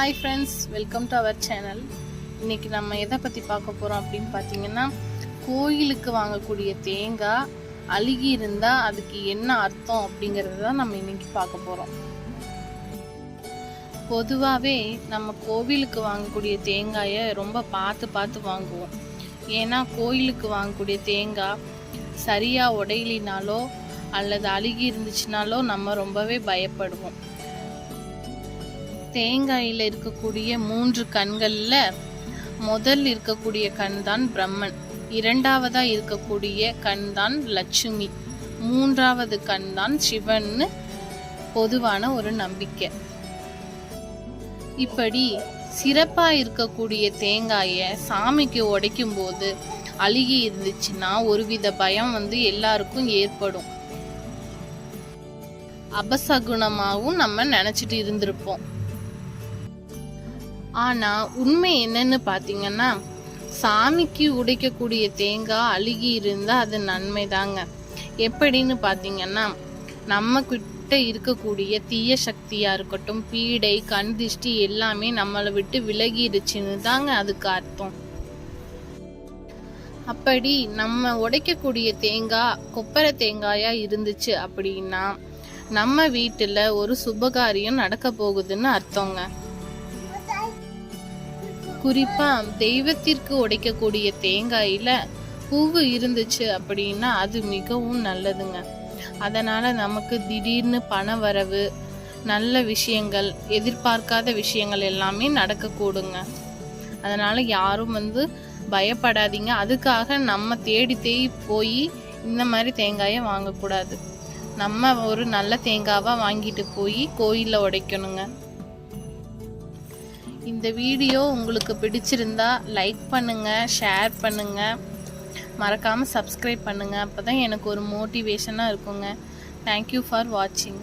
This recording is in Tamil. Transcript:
Hi friends welcome to our channel இன்னைக்கு நம்ம எதை பற்றி பார்க்க போகிறோம் அப்படின்னு பார்த்தீங்கன்னா கோயிலுக்கு வாங்கக்கூடிய தேங்காய் அழுகி இருந்தால் அதுக்கு என்ன அர்த்தம் அப்படிங்கிறது தான் நம்ம இன்னைக்கு பார்க்க போகிறோம் பொதுவாகவே நம்ம கோவிலுக்கு வாங்கக்கூடிய தேங்காயை ரொம்ப பார்த்து பார்த்து வாங்குவோம். ஏன்னா கோயிலுக்கு வாங்கக்கூடிய தேங்காய் சரியாக உடையிலினாலோ அல்லது அழுகி இருந்துச்சுனாலோ நம்ம ரொம்பவே பயப்படுவோம். தேங்காயில் இருக்கக்கூடிய மூன்று கண்களில் முதல் இருக்கக்கூடிய கண் தான் பிரம்மன். இரண்டாவதா இருக்கக்கூடிய கண் தான் லட்சுமி. மூன்றாவது கண் தான் சிவன்னு பொதுவான ஒரு நம்பிக்கை. இப்படி சிறப்பா இருக்கக்கூடிய தேங்காயை சாமிக்கு உடைக்கும் போது அழுகி இருந்துச்சுன்னா ஒருவித பயம் வந்து எல்லாருக்கும் ஏற்படும். அபசகுணமாகவும் நம்ம நினச்சிட்டு இருந்திருப்போம். ஆனா உண்மை என்னன்னு பாத்தீங்கன்னா சாமிக்கு உடைக்கக்கூடிய தேங்காய் அழுகி இருந்தா அது நன்மை தாங்க எப்படின்னு பாத்தீங்கன்னா நம்ம கிட்ட இருக்கக்கூடிய தீய சக்தியா இருக்கட்டும் பீடை கண் திஷ்டி எல்லாமே நம்மளை விட்டு விலகிடுச்சுன்னு தாங்க அதுக்கு அர்த்தம். அப்படி நம்ம உடைக்கக்கூடிய தேங்காய் கொப்பரை தேங்காயா இருந்துச்சு அப்படின்னா நம்ம வீட்டுல ஒரு சுபகாரியம் நடக்க போகுதுன்னு அர்த்தங்க. குறிப்பா தெய்வத்திற்கு உடைக்கக்கூடிய தேங்காயில பூவு இருந்துச்சு அப்படின்னா அது மிகவும் நல்லதுங்க. அதனால நமக்கு திடீர்னு பண வரவு நல்ல விஷயங்கள் எதிர்பார்க்காத விஷயங்கள் எல்லாமே நடக்கக்கூடுங்க. அதனால யாரும் வந்து பயப்படாதீங்க. அதுக்காக நம்ம தேடி தேடி போய் இந்த மாதிரி தேங்காயை வாங்கக்கூடாது. நம்ம ஒரு நல்ல தேங்காவாக வாங்கிட்டு போய் கோயிலில் உடைக்கணுங்க. இந்த வீடியோ உங்களுக்கு பிடிச்சிருந்தா லைக் பண்ணுங்கள் ஷேர் பண்ணுங்கள் மறக்காமல் சப்ஸ்கிரைப் அப்போ தான் எனக்கு ஒரு மோட்டிவேஷனாக இருக்குங்க. தேங்க்யூ ஃபார் வாட்சிங்